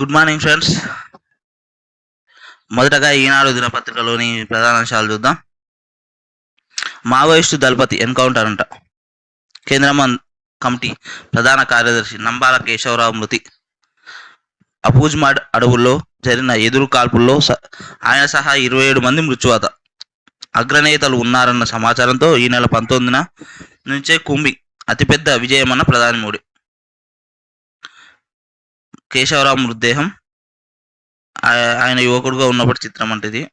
Good morning friends మొదటగా ఈనాడు దినపత్రికలోని ప్రధాన అంశాలు చూద్దాం. మావోయిస్టు దళపతి ఎన్కౌంటర్ అంట. కేంద్ర మం కమిటీ ప్రధాన కార్యదర్శి నంబాల కేశవరావు మృతి. అపూజ్మాడ్ అడవుల్లో జరిగిన ఎదురు కాల్పుల్లో ఆయన సహా ఇరవై ఏడు మంది మృత్యువాత. అగ్రనేతలు ఉన్నారన్న సమాచారంతో ఈ నెల పంతొమ్మిదిన నుంచే కుంభి అతిపెద్ద విజయమన్న ప్రధాని మోడీ. కేశవరావు మృతదేహం ఆ- ఆయన యువకుడుగా ఉన్నప్పుడు చిత్రం అంటే ఇది.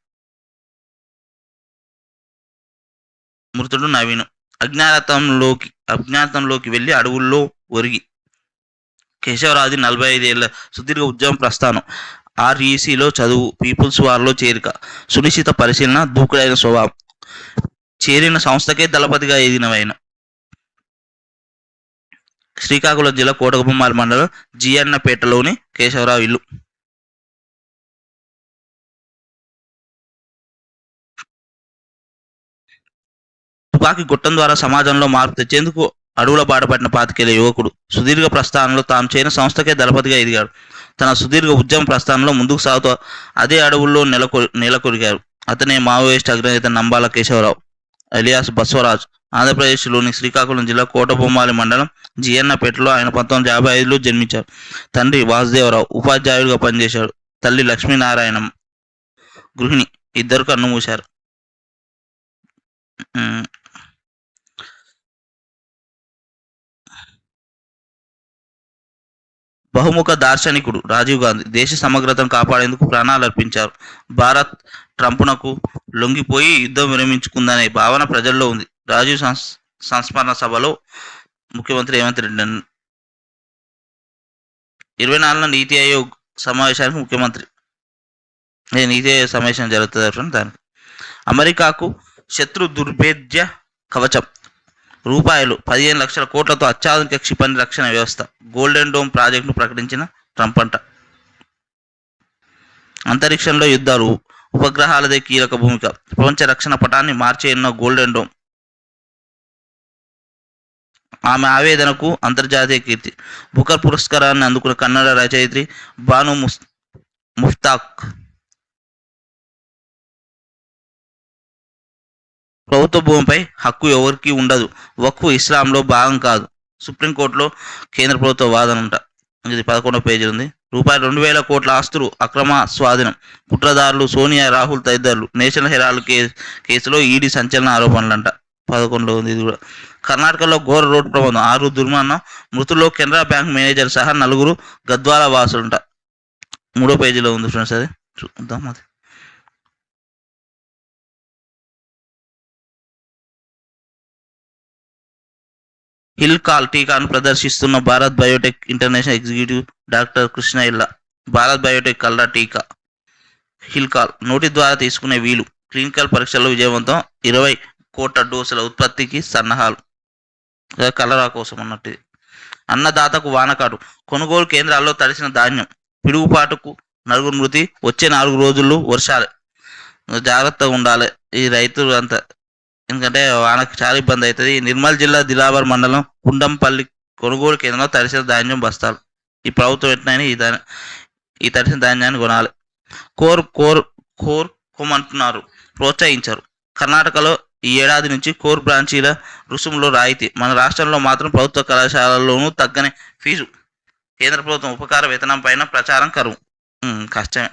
మృతుడు నవీను. అజ్ఞాతంలోకి అజ్ఞాతంలోకి వెళ్ళి అడవుల్లో ఒరిగి. కేశవరాజు నలభై ఐదేళ్ళ సుదీర్ఘ ఉద్యమం ప్రస్థానం. ఆర్ఈసీలో చదువు పీపుల్స్ వార్లో చేరిక. సునిశ్చిత పరిశీలన దూకుడైన స్వభావం. చేరిన సంస్థకే దళపతిగా ఎదిగినవైన శ్రీకాకుళం జిల్లా కోటగుమ్మడి మండలం జియన్నపేటలోని కేశవరావు ఇల్లు. తుపాకీ గుట్టం ద్వారా సమాజంలో మార్పు తెచ్చేందుకు అడవుల బాటపడిన పాతికేళ్ళ యువకుడు సుదీర్ఘ ప్రస్థానంలో తాను చేయని సంస్థకే దళపతిగా ఎదిగాడు. తన సుదీర్ఘ ఉద్యమ ప్రస్థానంలో ముందుకు సాగుతూ అదే అడవుల్లో నెలకొ నెలకొరిగారు అతనే మావోయిస్ట్ అగ్రనేత నంబాల కేశవరావు. అలియాస్ బస్వరాజ్. ఆంధ్రప్రదేశ్లోని శ్రీకాకుళం జిల్లా కోటబొమ్మాలి మండలం జిఎన్నపేటలో ఆయన పంతొమ్మిది యాభై ఐదులో జన్మించారు. తండ్రి వాసుదేవరావు ఉపాధ్యాయుడిగా పనిచేశాడు. తల్లి లక్ష్మీనారాయణం గృహిణి. ఇద్దరు కన్ను మూశారు బహుముఖ దార్శనికుడు రాజీవ్ గాంధీ దేశ సమగ్రతను కాపాడేందుకు ప్రాణాలు అర్పించారు. భారత్ ట్రంప్నకు లొంగిపోయి యుద్ధం విరమించుకుందనే భావన ప్రజల్లో ఉంది. రాజీవ్ సంస్ సంస్మరణ సభలో ముఖ్యమంత్రి రేవంత్ రెడ్డి ఇరవై నాలుగున నీతి ఆయోగ్ సమావేశానికి ముఖ్యమంత్రి. నీతి ఆయోగ్ సమావేశం జరుగుతుంది దానికి. అమెరికాకు శత్రు దుర్భేద్య కవచం. రూపాయలు పదిహేను లక్షల కోట్లతో అత్యాధునిక క్షిపణి రక్షణ వ్యవస్థ. గోల్డెన్ డోమ్ ప్రాజెక్టును ప్రకటించిన ట్రంప్ అంట. అంతరిక్షంలో యుద్ధాలు ఉపగ్రహాలదే కీలక భూమిక. ప్రపంచ రక్షణ పటాన్ని మార్చే ఎన్నో గోల్డెన్ డోమ్ ఆమె ఆవేదనకు అంతర్జాతీయ కీర్తి. బుకర్ పురస్కారాన్ని అందుకున్న కన్నడ రచయిత్రి బాను ముస్ ముఫ్తాక్ ప్రభుత్వ భూమిపై హక్కు ఎవరికీ ఉండదు. వక్ఫ్ ఇస్లాంలో భాగం కాదు. సుప్రీంకోర్టులో కేంద్ర ప్రభుత్వ వాదన ఉంట ఇది పదకొండో పేజీ ఉంది రూపాయలు రెండు వేల కోట్ల ఆస్తులు అక్రమ స్వాధీనం. కుట్రదారులు సోనియా రాహుల్ తదితరులు నేషనల్ హెరాల్డ్ కే కేసులో ఈడీ సంచలన ఆరోపణలంట. పదకొండులో ఉంది ఇది కూడా. కర్ణాటకలో ఘోర రోడ్డు ప్రమాదం. ఆరు దుర్మరణం మృతుల్లో కెనరా బ్యాంక్ మేనేజర్ సహా నలుగురు గద్వాల వాసులుంట. మూడో పేజీలో ఉంది ఫ్రెండ్స్ అది. చూద్దాం అది. హిల్ కాల్ టీకాను ప్రదర్శిస్తున్న Bharat biotech international executive doctor Krishna Ella Bharat biotech కల్లా టీకా హిల్ కాల్ నోటి ద్వారా తీసుకునే వీలు క్లినికల్ పరీక్షల్లో విజయవంతం ఇరవై కోట్ల డోసుల ఉత్పత్తికి సన్నాహాలు. కలరా కోసం అన్నట్టు అన్నదాతకు వానకాడు కొనుగోలు కేంద్రాల్లో తడిసిన ధాన్యం పిడుగుపాటుకు నలుగురు మృతి వచ్చే నాలుగు రోజుల్లో వర్షాలు. జాగ్రత్తగా ఉండాలి. ఈ రైతులు అంతా ఎందుకంటే వానకు చాలా ఇబ్బంది అవుతుంది. నిర్మల్ జిల్లా దిలాబర్ మండలం కుండంపల్లి కొనుగోలు కేంద్రంలో తడిసిన ధాన్యం బస్తాలు. ఈ ప్రభుత్వం ఎట్లయినా ఈ ధాన్యం ఈ తడిసిన ధాన్యాన్ని కొనాలి. కోర్ కోర్ కోర్ కొమ్మంటున్నారు. ప్రోత్సహించారు. కర్ణాటకలో ఈ ఏడాది నుంచి కోర్ బ్రాంచీల రుసుములో రాయితీ. మన రాష్ట్రంలో మాత్రం ప్రభుత్వ కళాశాలల్లోనూ తగ్గని ఫీజు. కేంద్ర ప్రభుత్వం ఉపకార వేతనం పైన ప్రచారం కరువు. కష్టమే.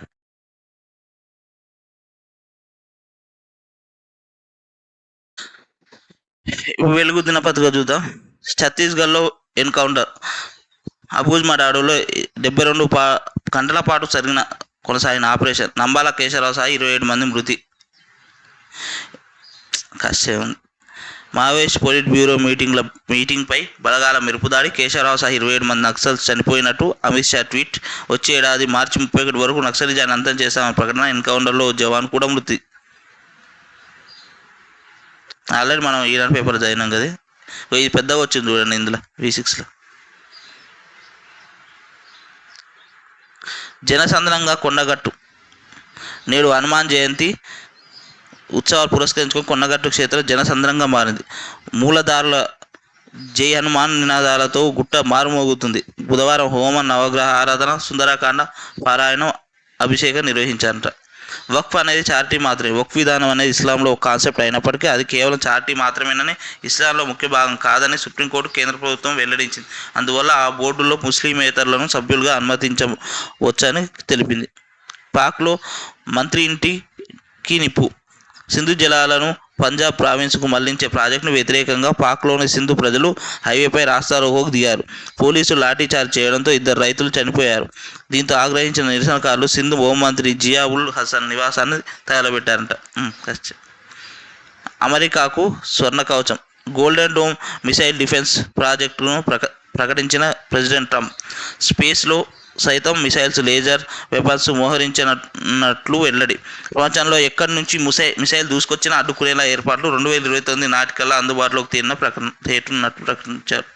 వెలుగు దినపత్రిక చూద్దాం. ఛత్తీస్గఢ్లో ఎన్కౌంటర్ అబూజ్ అడవులో డెబ్బై రెండు పా గంటల పాటు జరిగిన కొనసాగిన ఆపరేషన్ నంబాల కేశవరావు సాయి ఇరవై ఏడు మంది మృతి. కష్టం. ఉంది. మావోయిస్ట్ పోలిట్ బ్యూరో మీటింగ్ల మీటింగ్పై బలగాల మెరుపుదాడి కేశవరావు సాయి ఇరవై ఏడు మంది నక్సల్స్ చనిపోయినట్టు అమిత్ షా ట్వీట్. వచ్చే ఏడాది మార్చి ముప్పై ఒకటి వరకు నక్సలిజాన్ని అంతం చేస్తామన్న ప్రకటన ఎన్కౌంటర్లో జవాన్ కూడా మృతి. ఆల్రెడీ మనం ఈనాడు పేపర్ చదివినాం కదా. ఇగో ఇది పెద్దగా వచ్చింది చూడండి ఇందులో వి సిక్స్లో జనసంద్రంగా కొండగట్టు. నేడు హనుమాన్ జయంతి ఉత్సవాలు పురస్కరించుకొని కొండగట్టు క్షేత్రం జనసంద్రంగా మారింది. మూలధారుల జై హనుమాన్ నినాదాలతో గుట్ట మారుమోగుతుంది. బుధవారం హోమం నవగ్రహ ఆరాధన సుందరకాండ పారాయణం అభిషేకం నిర్వహించారంట. వక్ఫ్ అనేది చారిటీ మాత్రమే. వక్ఫ్ విధానం అనేది ఇస్లాంలో ఒక కాన్సెప్ట్ అయినప్పటికీ అది కేవలం చారిటీ మాత్రమేనని ఇస్లాంలో ముఖ్య భాగం కాదని సుప్రీంకోర్టు కేంద్ర ప్రభుత్వం వెల్లడించింది. అందువల్ల ఆ బోర్డులో ముస్లిమేతరులను సభ్యులుగా అనుమతించవచ్చని తెలిపింది. పాక్లో మంత్రి ఇంటికి నిప్పు సింధు జలాలను పంజాబ్ ప్రావిన్స్కు మళ్ళించే ప్రాజెక్టును వ్యతిరేకంగా పాక్లోని సింధు ప్రజలు హైవేపై రాస్తారోకోకు దిగారు. పోలీసులు లాఠీచార్జ్ చేయడంతో ఇద్దరు రైతులు చనిపోయారు. దీంతో ఆగ్రహించిన నిరసనకారులు సింధు హోంమంత్రి జియా ఉల్ హసన్ నివాసాన్ని తగలబెట్టారంట. అమెరికాకు స్వర్ణ కవచం. గోల్డెన్ డోమ్ మిసైల్ డిఫెన్స్ ప్రాజెక్టును ప్రక ప్రకటించిన ప్రెసిడెంట్ ట్రంప్. స్పేస్లో సైతం మిసైల్స్ లేజర్ వెపన్స్ మోహరించినట్లు వెల్లడి. ప్రపంచంలో ఎక్కడి నుంచి మిసై మిసైల్ దూసుకొచ్చినా అడ్డుకునేలా ఏర్పాట్లు రెండు వేల ఇరవై తొమ్మిది నాటికల్లా అందుబాటులోకి తీరిన ప్రకటన తేటున్నట్లు ప్రకటించారు.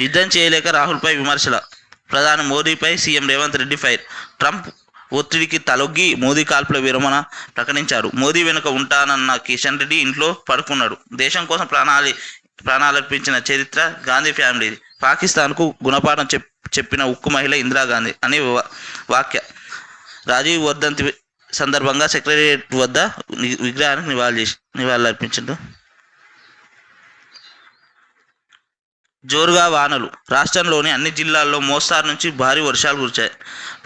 యుద్ధం చేయలేక రాహుల్పై విమర్శల. ప్రధాని మోదీపై CM Revanth Reddy fire. Trump ఒత్తిడికి తలొగ్గి మోదీ కాల్పుల విరమణ ప్రకటించాడు మోదీ వెనుక ఉంటానన్న కిషన్ రెడ్డి ఇంట్లో పడుకున్నాడు. దేశం కోసం ప్రాణాలి ప్రాణాలర్పించిన చరిత్ర గాంధీ ఫ్యామిలీది పాకిస్తాన్కు గుణపాఠం చెప్ చెప్పిన ఉక్కు మహిళ ఇందిరాగాంధీ అనే వాక్య రాజీవ్ వర్ధంతి సందర్భంగా సెక్రటరియట్ వద్ద విగ్రహానికి నివాళి చేసి నివాళులర్పించారు జోరుగా వానలు. రాష్ట్రంలోని అన్ని జిల్లాల్లో మోస్తారు నుంచి భారీ వర్షాలు కురిచాయి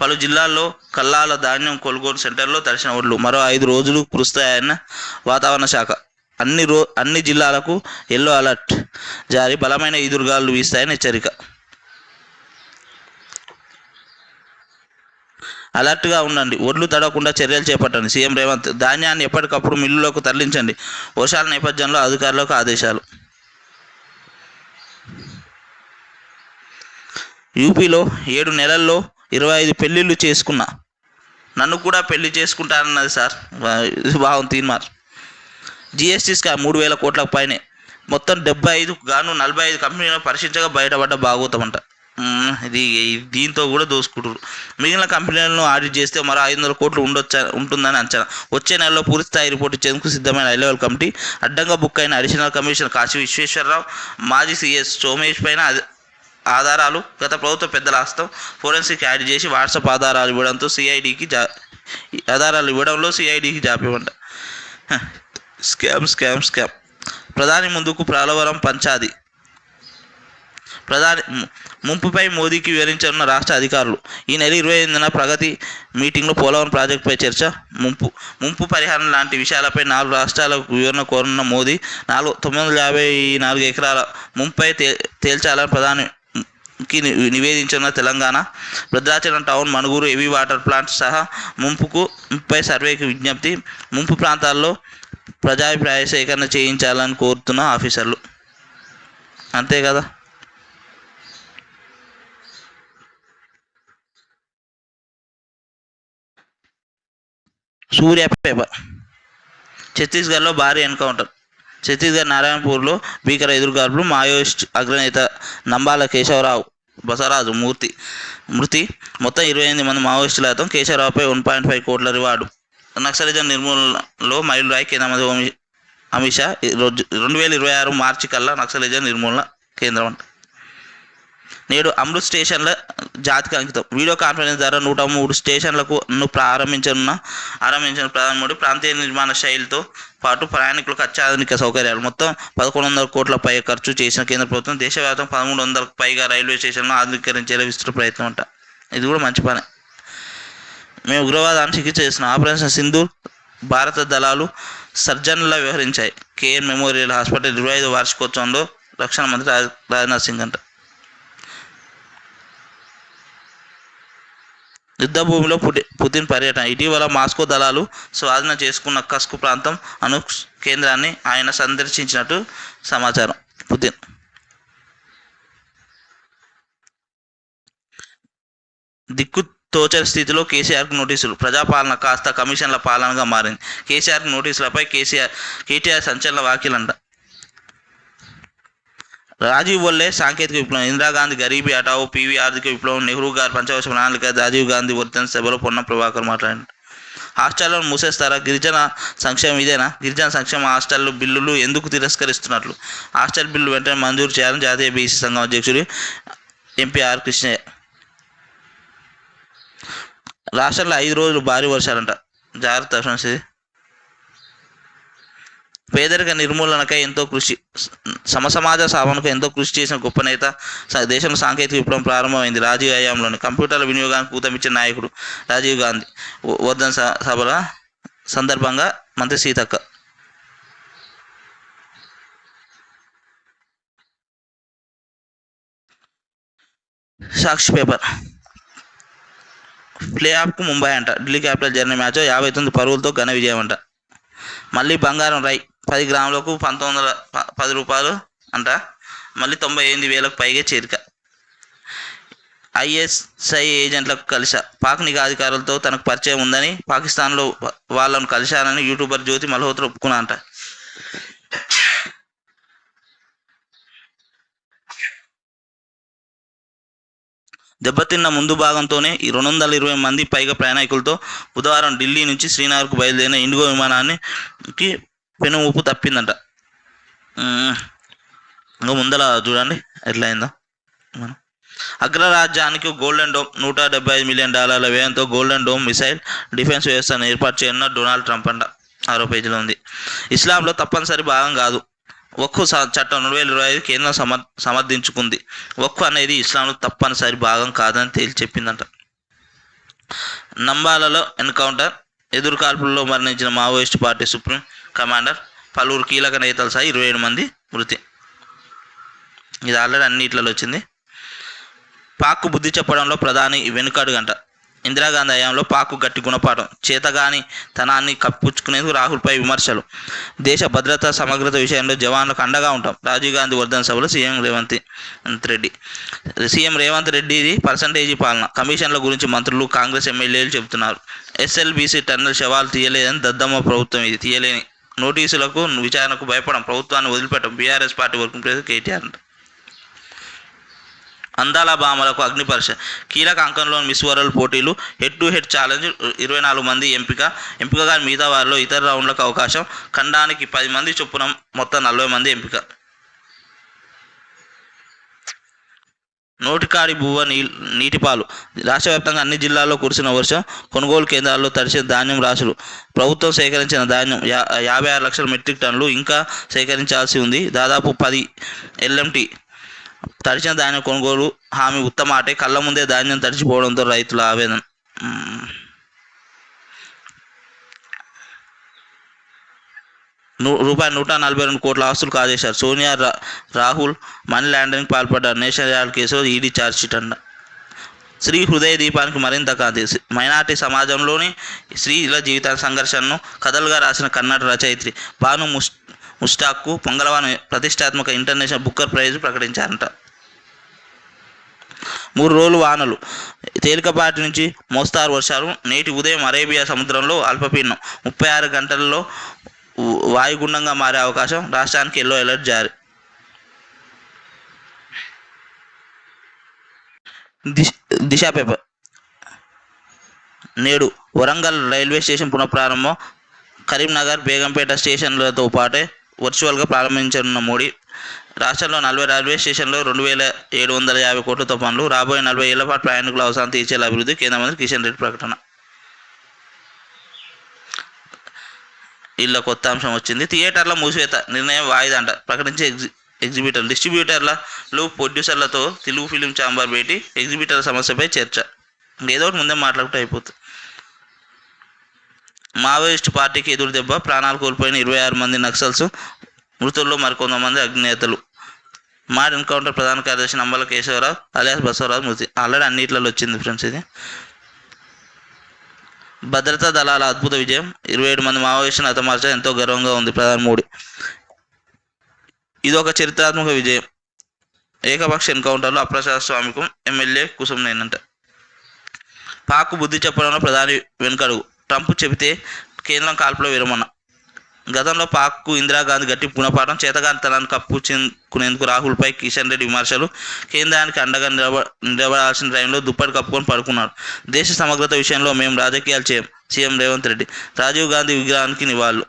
పలు జిల్లాల్లో కల్లాల ధాన్యం కొనుగోలు సెంటర్లో తడిసిన ఒడ్లు. మరో ఐదు రోజులు కురుస్తాయన్న వాతావరణ శాఖ అన్ని రో అన్ని జిల్లాలకు ఎల్లో అలర్ట్ జారీ బలమైన ఈదురుగాలు వీస్తాయని హెచ్చరిక. అలర్ట్గా ఉండండి. ఒడ్లు తడవకుండా చర్యలు చేపట్టండి. సీఎం రేవంత్ ధాన్యాన్ని ఎప్పటికప్పుడు మిల్లులోకి తరలించండి. వర్షాల నేపథ్యంలో అధికారులకు ఆదేశాలు. యూపీలో ఏడు నెలల్లో ఇరవై ఐదు పెళ్ళిళ్ళు చేసుకున్నా నన్ను కూడా పెళ్ళి చేసుకుంటానన్నది సార్ వా- ఇది బాగుంది జిఎస్టీ స్కామ్ మూడు వేల కోట్ల పైనే. మొత్తం డెబ్బై ఐదు గాను నలభై ఐదు కంపెనీలను పరీక్షించగా బయటపడ్డ భాగోతమంట. ఇది దీంతో కూడా దోసుకుంటారు మిగిలిన కంపెనీలను ఆడిట్ చేస్తే మరో ఐదు వందల కోట్లు ఉండొచ్చ ఉంటుందని అంచనా. వచ్చే నెలలో పూర్తి స్థాయి రిపోర్ట్ ఇచ్చేందుకు సిద్ధమైన హై లెవెల్ కమిటీ అడ్డంగా బుక్ అయిన అడిషనల్ కమిషనర్ కాశీ విశ్వేశ్వరరావు మాజీ సీఎస్ సోమేష్ పైన ఆధారాలు గత ప్రభుత్వ పెద్దల హస్తం ఫోరెన్సిక్ యాడ్ చేసి వాట్సాప్ ఆధారాలు ఇవ్వడంతో సిఐడికి జా ఆధారాలు ఇవ్వడంలో సిఐడికి జాప్యమంట. Scam scam scam. ప్రధాని ముందుకు ప్రాలవరం పంచాది. ప్రధాని ముంపుపై మోదీకి వివరించనున్న రాష్ట్ర అధికారులు. ఈ నెల ఇరవై ఎనిమిదిన ప్రగతి మీటింగ్లో పోలవరం ప్రాజెక్టుపై చర్చ ముంపు ముంపు పరిహారం లాంటి విషయాలపై నాలుగు రాష్ట్రాలకు వివరణ కోరనున్న మోదీ నాలుగు తొమ్మిది వందల యాభై నాలుగు ఎకరాల ముంపై తే తేల్చాలని ప్రధాని నివేదించిన Telangana Bhadrachalam town Manuguru heavy water plant సహా ముంపుకు ముప్పై సర్వేకి విజ్ఞప్తి. ముంపు ప్రాంతాల్లో ప్రజాభిప్రాయ సేకరణ చేయించాలని కోరుతున్న ఆఫీసర్లు. అంతే కదా? సూర్య పేపర్. ఛత్తీస్గఢ్లో భారీ ఎన్కౌంటర్. ఛత్తీస్గఢ్ నారాయణపూర్లో భీకర ఎదురుగాల్పులు మాయోయిస్ట్ అగ్రనేత నంబాల కేశవరావు బసరాజు మూర్తి. మృతి మొత్తం ఇరవై ఎనిమిది మంది మావోయిస్టులతో కేశవరావుపై వన్ పాయింట్ ఫైవ్ కోట్ల రివార్డు. నక్సలిజం నిర్మూలనలో మైలురాయి కేంద్ర మంత్రి అమిత్ షా ఈ రోజు రెండు వేల ఇరవై ఆరు మార్చి కల్లా నక్సలిజం నిర్మూలన కేంద్రం అంట. నేడు అమృత్ స్టేషన్ల జాతికి అంకితం. వీడియో కాన్ఫరెన్స్ ద్వారా నూట మూడు స్టేషన్లకు ప్రారంభించనున్న ఆరంభించిన ప్రధాని మోడీ ప్రాంతీయ నిర్మాణ శైలితో పాటు ప్రయాణికులకు అత్యాధునిక సౌకర్యాలు. మొత్తం పదకొండు వందల కోట్ల పై ఖర్చు చేసిన కేంద్ర ప్రభుత్వం దేశవ్యాప్తం పదమూడు వందలకు పైగా రైల్వే స్టేషన్లను ఆధునీకరించేలా విస్తృత ప్రయత్నం అంట. ఇది కూడా మంచి పని. మేము ఉగ్రవాదాన్ని చికిత్స చేసిన ఆపరేషన్ సింధు భారత దళాలు సర్జన్లా వ్యవహరించాయి. కేఎన్ మెమోరియల్ హాస్పిటల్ ఇరవై ఐదు వార్షికోత్సవంలో రక్షణ మంత్రి రాజ్- రాజ్నాథ్ సింగ్ అంట. యుద్ధ భూమిలో పుటి పుతిన్ పర్యటన. ఇటీవల మాస్కో దళాలు స్వాధీనం చేసుకున్న కస్కు ప్రాంతం అణు కేంద్రాన్ని ఆయన సందర్శించినట్టు సమాచారం. పుతిన్ దిక్కు తోచని స్థితిలో కేసీఆర్కు నోటీసులు. ప్రజాపాలన కాస్త కమిషన్ల పాలనగా మారింది. కేసీఆర్కు నోటీసులపై కేసీఆర్ కేటీఆర్ సంచలన వ్యాఖ్యలంట. రాజీవ్ వల్లే సాంకేతిక విప్లవం. ఇందిరాగాంధీ గరీబీ హఠావో పీవీ ఆర్థిక విప్లవం నెహ్రూ గారు పంచవర్ష ప్రణాళిక రాజీవ్ గాంధీ వర్ధన సభలో పొన్న ప్రభాకర్ మాట్లాడారు. హాస్టళ్ళను మూసేస్తారా? గిరిజన సంక్షేమం ఇదేనా? గిరిజన సంక్షేమ హాస్టల్లో బిల్లులు ఎందుకు తిరస్కరిస్తున్నట్లు? హాస్టల్ బిల్లు వెంటనే మంజూరు చేయాలని జాతీయ బీసీ సంఘం అధ్యక్షుడు ఎంపీఆర్ కృష్ణయ్య రాష్ట్రంలో ఐదు రోజులు భారీ వర్షాలంట. జాగ్రత్త ఫ్రెండ్స్ ఇది. పేదరిక నిర్మూలనకై ఎంతో కృషి సమసమాజ సాధనకు ఎంతో కృషి చేసిన గొప్ప నేత స- దేశంలో సాంకేతిక విప్లవం ప్రారంభమైంది. రాజీవ్ హయాంలోని కంప్యూటర్ల వినియోగానికి ఊతమిచ్చిన నాయకుడు రాజీవ్ గాంధీ. వర్ధన్ స- సభల సందర్భంగా మంత్రి సీతక్క. సాక్షి పేపర్. ప్లే ఆఫ్కు ముంబై అంట. ఢిల్లీ క్యాపిటల్ జరిగిన మ్యాచ్ యాభై తొమ్మిది పరుగులతో ఘన విజయం అంట. మళ్ళీ బంగారం రై పది గ్రాములకు పంతొమ్మిది వందల పది రూపాయలు అంట. మళ్ళీ తొంభై ఎనిమిది వేలకు పైగా చేరిక. ఐఎస్ఐ ఏజెంట్లకు కలిసా పాక్ నిఘా అధికారులతో తనకు పరిచయం ఉందని పాకిస్తాన్లో వాళ్ళను కలిశానని యూట్యూబర్ జ్యోతి మల్హోత్రా ఒప్పుకున్నా అంట దెబ్బతిన్న ముందు భాగంతోనే ఈ రెండు వందల ఇరవై మంది పైగా ప్రయాణికులతో బుధవారం ఢిల్లీ నుంచి శ్రీనగర్కు బయలుదేరిన ఇండిగో విమానానికి పెను ఊపు తప్పిందంట ఇంకా ముందల చూడండి ఎట్లా అయిందో. మనం అగ్రరాజ్యానికి గోల్డెన్ డోమ్ నూట డెబ్బై ఐదు మిలియన్ డాలర్ల వ్యయంతో గోల్డెన్ డోమ్ మిసైల్ డిఫెన్స్ వ్యవస్థను ఏర్పాటు చేయనున్న డొనాల్డ్ ట్రంప్ అంట ఆరో పేజీలో ఉంది. ఇస్లాంలో తప్పనిసరి భాగం కాదు. ఒక్కు స- చట్టం రెండు వేల ఇరవై ఐదు కేంద్రం సమ సమర్థించుకుంది. ఒక్కు అనేది ఇస్లాంలో తప్పనిసరి భాగం కాదని తేల్చి చెప్పిందంట. నంబాలలో ఎన్కౌంటర్ ఎదురు కాల్పుల్లో మరణించిన మావోయిస్ట్ పార్టీ సుప్రీం కమాండర్ పలువురు కీలక నేతలు సహా ఇరవై ఏడు మంది మృతి. ఇది ఆల్రెడీ అన్నిట్లలో వచ్చింది. పాక్ బుద్ధి చెప్పడంలో ప్రధాని వెనుకడుగంట. ఇందిరాగాంధీ హయాంలో పాకు గట్టి గుణపాఠం. చేతగాని తనాన్ని కప్పుచ్చుకునేందుకు రాహుల్పై విమర్శలు. దేశ భద్రత సమగ్రత విషయంలో జవాన్లకు అండగా ఉంటాం. రాజీవ్ గాంధీ వర్ధన సభలో సీఎం రేవంత్ రెడ్డి. సీఎం రేవంత్ రెడ్డిది పర్సంటేజీ పాలన. కమిషన్ల గురించి మంత్రులు కాంగ్రెస్ ఎమ్మెల్యేలు చెబుతున్నారు. ఎస్ఎల్బీసీ టన్నెల్ శవాలు తీయలేదని దద్దమ్మ ప్రభుత్వం ఇది. తీయలేని నోటీసులకు విచారణకు భయపడం ప్రభుత్వాన్ని వదిలిపెట్టడం BRS party working president KTR అంట. అందాల భామలకు అగ్నిపరీక్ష కీలక అంకంలోని మిస్ వరల్డ్ పోటీలు. హెడ్ టు హెడ్ ఛాలెంజ్ ఇరవై నాలుగు మంది ఎంపిక. ఎంపికగా మిగతా వారిలో ఇతర రౌండ్లకు అవకాశం. ఖండానికి పది మంది చొప్పున మొత్తం నలభై మంది ఎంపిక. నోటికాడి బువ్వ నీ నీటిపాలు. రాష్ట్ర వ్యాప్తంగా అన్ని జిల్లాల్లో కురిసిన వర్షం కొనుగోలు కేంద్రాల్లో తడిసిన ధాన్యం రాశులు ప్రభుత్వం సేకరించిన ధాన్యం యా యాభై ఆరు లక్షల మెట్రిక్ టన్నులు ఇంకా సేకరించాల్సి ఉంది. దాదాపు పది ఎల్ఎంటీ తడిచిన ధాన్యం కొనుగోలు హామీ ఉత్తమ ఆటే కళ్ళ ముందే ధాన్యం తడిచిపోవడంతో రైతుల ఆవేదన. రూపాయి నూట నలభై రెండు కోట్ల ఆస్తులు కాజేశారు. సోనియా రాహుల్ మనీ ల్యాండరింగ్ పాల్పడ్డారు. నేషనల్ యార్డ్ కేసులో ఈడీ ఛార్జ్షీట్ అండ స్త్రీ హృదయ దీపానికి మరింత కాంతి మైనార్టీ సమాజంలోని స్త్రీల జీవిత సంఘర్షణను కథలుగా రాసిన కన్నడ రచయిత్రి భాను ముస్ ముష్టాక్కు పొంగలవాన్ ప్రతిష్టాత్మక ఇంటర్నేషనల్ బుక్కర్ ప్రైజ్ ప్రకటించారంట. మూడు రోజులు వానలు. తేలికపాటి నుంచి మోస్తారు వర్షాలు. నేటి ఉదయం అరేబియా సముద్రంలో అల్పపీడనం. ముప్పై ఆరు గంటల్లో వాయుగుండంగా మారే అవకాశం రాష్ట్రానికి ఎల్లో అలర్ట్ జారీ. దిశ దిశ పేపర్. నేడు వరంగల్ రైల్వే స్టేషన్ పునఃప్రారంభం. కరీంనగర్ బేగంపేట స్టేషన్లతో పాటే వర్చువల్గా ప్రారంభించనున్న మోడీ రాష్ట్రంలో నలభై రైల్వే స్టేషన్లో రెండు వేల ఏడు వందల యాభై కోట్లతో పనులు రాబోయే నలభై ఏళ్ళ పాటు ప్రయాణికుల అవసరం తీర్చేలా అభివృద్ధి కేంద్ర మంత్రి కిషన్ రెడ్డి ప్రకటన. ఇళ్ళ కొత్త అంశం వచ్చింది. థియేటర్ల మూసివేత నిర్ణయం వాయిదా అంట ప్రకటించే ఎగ్జి ఎగ్జిబిటర్ డిస్ట్రిబ్యూటర్లు ప్రొడ్యూసర్లతో తెలుగు ఫిలిం ఛాంబర్ భేటీ ఎగ్జిబిటర్ సమస్యపై చర్చ. ఏదో ఒకటి ముందే మాట్లాడుతూ అయిపోతుంది. మావోయిస్ట్ పార్టీకి ఎదురు దెబ్బ ప్రాణాలు కోల్పోయిన ఇరవై ఆరు మంది నక్సల్స్ మృతుల్లో మరికొంతమంది అగ్నేతలు. మాడ్ ఎన్కౌంటర్ ప్రధాన కార్యదర్శి నంబల కేశవరావు అలియాస్ బసవరాజు మృతి. ఆల్రెడీ అన్నిట్లలో వచ్చింది ఫ్రెండ్స్ ఇది. భద్రతా దళాల అద్భుత విజయం. ఇరవై ఏడు మంది మావోయిస్టులను హతమార్చడం ఎంతో గర్వంగా ఉంది. ప్రధాని మోడీ. ఇది ఒక చరిత్రాత్మక విజయం. ఏకపక్ష ఎన్కౌంటర్లో అప్రజాస్వామికం ఎమ్మెల్యే కుసుమ్ నేనంట. పాక్ బుద్ధి చెప్పడంలో ప్రధాని వెనుకడుగు. ట్రంప్ చెబితే కేంద్రం కాల్పులో విరమణ. గతంలో పాక్కు ఇందిరాగాంధీ గట్టి గుణపాఠం చేతగానితనాన్ని కప్పుకునేందుకు రాహుల్పై కిషన్ రెడ్డి విమర్శలు కేంద్రానికి అండగా నిలబ నిలబడాల్సిన టైంలో దుప్పటి కప్పుకొని పడుకున్నాడు. దేశ సమగ్రత విషయంలో మేము రాజకీయాలు చేయం సీఎం రేవంత్ రెడ్డి రాజీవ్ గాంధీ విగ్రహానికి నివాళులు.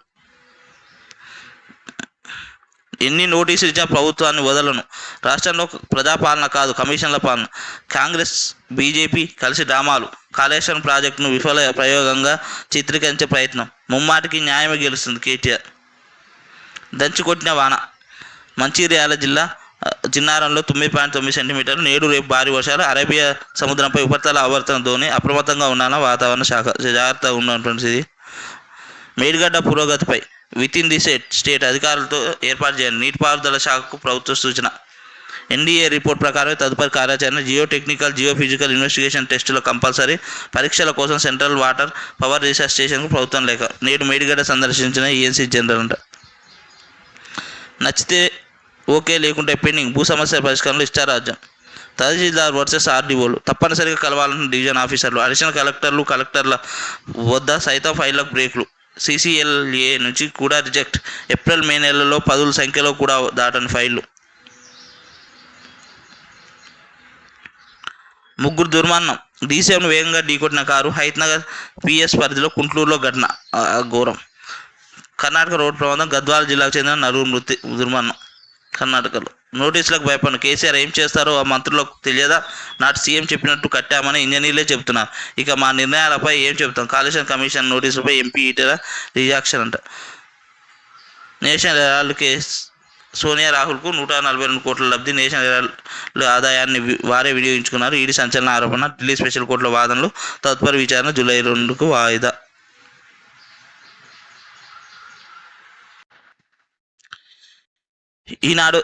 ఎన్ని నోటీసులు ఇచ్చినా ప్రభుత్వాన్ని వదలను. రాష్ట్రంలో ప్రజాపాలన కాదు కమిషన్ల పాలన. కాంగ్రెస్ బీజేపీ కలిసి డ్రామాలు. కాళేశ్వరం ప్రాజెక్టును విఫల ప్రయోగంగా చిత్రీకరించే ప్రయత్నం. ముమ్మాటికి న్యాయమే గెలుస్తుంది కేటీఆర్. దంచుకొట్టిన వాన. మంచిర్యాల జిల్లా చిన్నారంలో జిన్నారంలో తొమ్మిది పాయింట్ తొమ్మిది సెంటీమీటర్లు నేడు రేపు భారీ వర్షాలు. అరేబియా సముద్రంపై ఉపరితల ఆవర్తనతోనే అప్రమత్తంగా ఉండాలని వాతావరణ శాఖ. జాగ్రత్తగా ఉన్నటువంటిది మేడిగడ్డ పురోగతిపై with in the set state అధికారులతో ఏర్పాటు చేయాలి నీటిపారుదల శాఖకు ప్రభుత్వ సూచన. ఎన్డీఏ రిపోర్ట్ ప్రకారం తదుపరి కార్యాచరణ geo technical geo physical investigation టెస్టులు కంపల్సరీ పరీక్షల కోసం సెంట్రల్ వాటర్ పవర్ రీసెర్చ్ స్టేషన్కు ప్రభుత్వం లేక నేడు మేడిగడ్డ సందర్శించిన ఈఎన్సీ జనరల్ అంట. నచ్చితే ఓకే లేకుంటే పెండింగ్ భూ సమస్యల పరిష్కారంలో ఇష్టారాజ్యం. తహసీల్దార్ వర్సెస్ ఆర్డీఓలు తప్పనిసరిగా కలవాలని డివిజన్ ఆఫీసర్లు అడిషనల్ కలెక్టర్లు కలెక్టర్ల వద్ద సైతం ఫైళ్ళకు బ్రేకులు. సీసీఎల్ఏ నుంచి కూడా రిజెక్ట్. ఏప్రిల్ మే నెలలో పదుల సంఖ్యలో కూడా దాటని ఫైళ్ళు ముగ్గురు దుర్మరణం. డీసీఎంను వేగంగా ఢీకొట్టిన కారు హైత్నగర్ పిఎస్ పరిధిలో కుంట్లూరులో ఘటన. ఘోరం. కర్ణాటక రోడ్డు ప్రమాదం గద్వాల జిల్లాకు చెందిన నలుగురు మృతి దుర్మరణం. కర్ణాటకలో. నోటీసులకు భయపడిన. కేసీఆర్ ఏం చేస్తారో ఆ మంత్రులకు తెలియదా? నాటి సీఎం చెప్పినట్టు కట్టామని ఇంజనీర్లే చెబుతున్నారు ఇక మా నిర్ణయాలపై ఏం చెబుతాం కాలుష్యం కమిషన్ నోటీసులపై ఎంపీ ఈటల రియాక్షన్ అంట. నేషనల్ హెరాల్డ్ కేస్ సోనియా రాహుల్కు నూట నలభై రెండు కోట్ల లబ్ధి నేషనల్ హెరాల్డ్ ఆదాయాన్ని వారే వినియోగించుకున్నారు. ఈడీ సంచలన ఆరోపణ ఢిల్లీ స్పెషల్ కోర్టుల వాదనలు తదుపరి విచారణ జూలై రెండుకు వాయిదా. ఈనాడు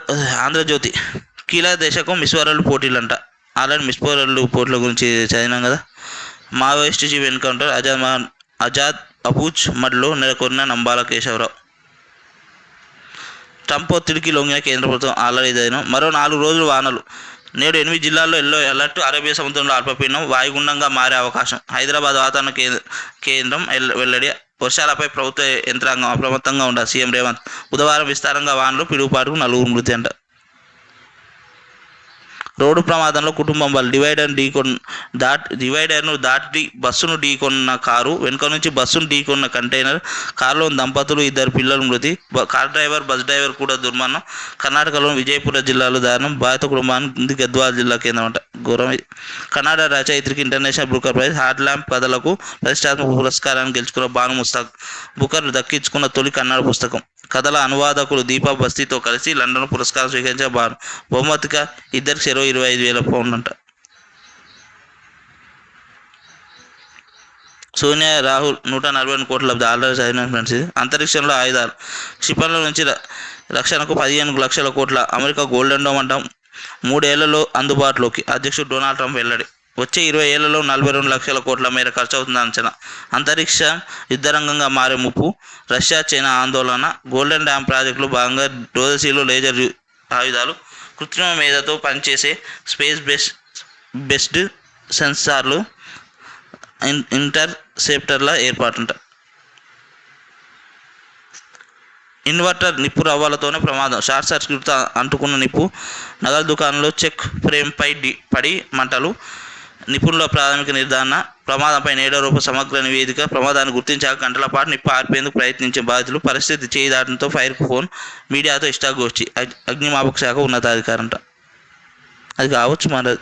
ఆంధ్రజ్యోతి కీలక దశకం మిస్ వరల్డ్ పోటీలంట. ఆల్రెడీ మిస్ వరల్డ్ పోటీల గురించి చదివినాం కదా. మావోయిస్ట్ జీవ్ ఎన్కౌంటర్ ఆజాద్ మహన్ ఆజాద్ అబూజ్ మడ్లో నెలకొన్న నంబాల కేశవరావు. ట్రంప్ ఒత్తిడికి లొంగిన కేంద్ర ప్రభుత్వం ఆల్రెడీ చదివినాం మరో నాలుగు రోజులు వానలు. నేడు ఎనిమిది జిల్లాల్లో ఎల్లో అలర్ట్ అరేబియా సముద్రంలో అల్పపీడనం వాయుగుండంగా మారే అవకాశం. హైదరాబాద్ వాతావరణ కేంద్ర కేంద్రం వెల్లడి వర్షాలపై ప్రభుత్వ యంత్రాంగం అప్రమత్తంగా ఉండాలి. సీఎం రేవంత్ బుధవారం విస్తారంగా వానలు పిడుగుపాటుకు నలుగురు మృతి అంట. రోడ్డు ప్రమాదంలో కుటుంబం వాళ్ళు డివైడర్ ఢీకొన్ దాట్ డివైడర్ను దాటి బస్సును ఢీకొన్న కారు వెనుక నుంచి బస్సును ఢీకొన్న కంటైనర్ కారులో దంపతులు ఇద్దరు పిల్లలు మృతి కార్ డ్రైవర్ బస్ డ్రైవర్ కూడా దుర్మరణం. కర్ణాటకలోని విజయపుర జిల్లాలో దారుణం. బాధిత కుటుంబానికి గద్వాల జిల్లా కేంద్రం అంట. ఘోరం Kannada రచయిత్రికి international booker prize heart lamp కథలకు ప్రతిష్టాత్మక పురస్కారాన్ని గెలుచుకున్న భాను ముస్తాక్ బుకర్ దక్కించుకున్న తొలి కన్నడ పుస్తకం. కథల అనువాదకులు దీపా బస్తీతో కలిసి లండన్ పురస్కారం స్వీకరించిన బాను బహుమతిగా ఇద్దరికి చెరో ఇరవై ఐదు వేల పౌండ్ అంట సోనియా రాహుల్ నూట నలభై రెండు కోట్ల లబ్ధి ఆల్రెడీ చదివిన ఫ్రెండ్స్ ఇది. అంతరిక్షంలో ఆయుధాలు. క్షిపణుల నుంచి ర- రక్షణకు పదిహేను లక్షల కోట్ల అమెరికా గోల్డెన్ డోమ్ అంటాం. మూడేళ్ళలో అందుబాటులోకి. అధ్యక్షుడు డొనాల్డ్ ట్రంప్ వెల్లడి. వచ్చే ఇరవై ఏళ్ళలో నలభై రెండు లక్షల కోట్ల మేర ఖర్చు అవుతుంది అంచనా. అంతరిక్ష యుద్ధరంగంగా మారే ముప్పు రష్యా చైనా ఆందోళన గోల్డెన్ డ్యామ్ ప్రాజెక్టులో భాగంగా డోదసీలో లేజర్ ఆయుధాలు కృత్రిమ మేధతో పనిచేసే స్పేస్ బెస్ట్ బెస్డ్ సెన్సార్లు ఇన్ ఇంటర్సెప్టర్ల ఏర్పాటుంట. ఇన్వర్టర్ నిప్పు రవ్వాలతోనే ప్రమాదం. షార్ట్ సర్క్యూట్తో అంటుకున్న నిప్పు నగల దుకాణంలో చెక్ ఫ్రేమ్పై డి పడి మంటలు నిపుణుల ప్రాథమిక నిర్ధారణ ప్రమాదంపై నేడో రూప సమగ్ర నివేదిక ప్రమాదాన్ని గుర్తించాక గంటల పాటు నిప్పు ఆర్పేందుకు ప్రయత్నించే బాధితులు పరిస్థితి చేయి దాటంతో ఫైర్కు ఫోన్ మీడియాతో ఇష్టాగోష్ఠి అగ్నిమాపక శాఖ ఉన్నతాధికారంట. అది కావచ్చు మరి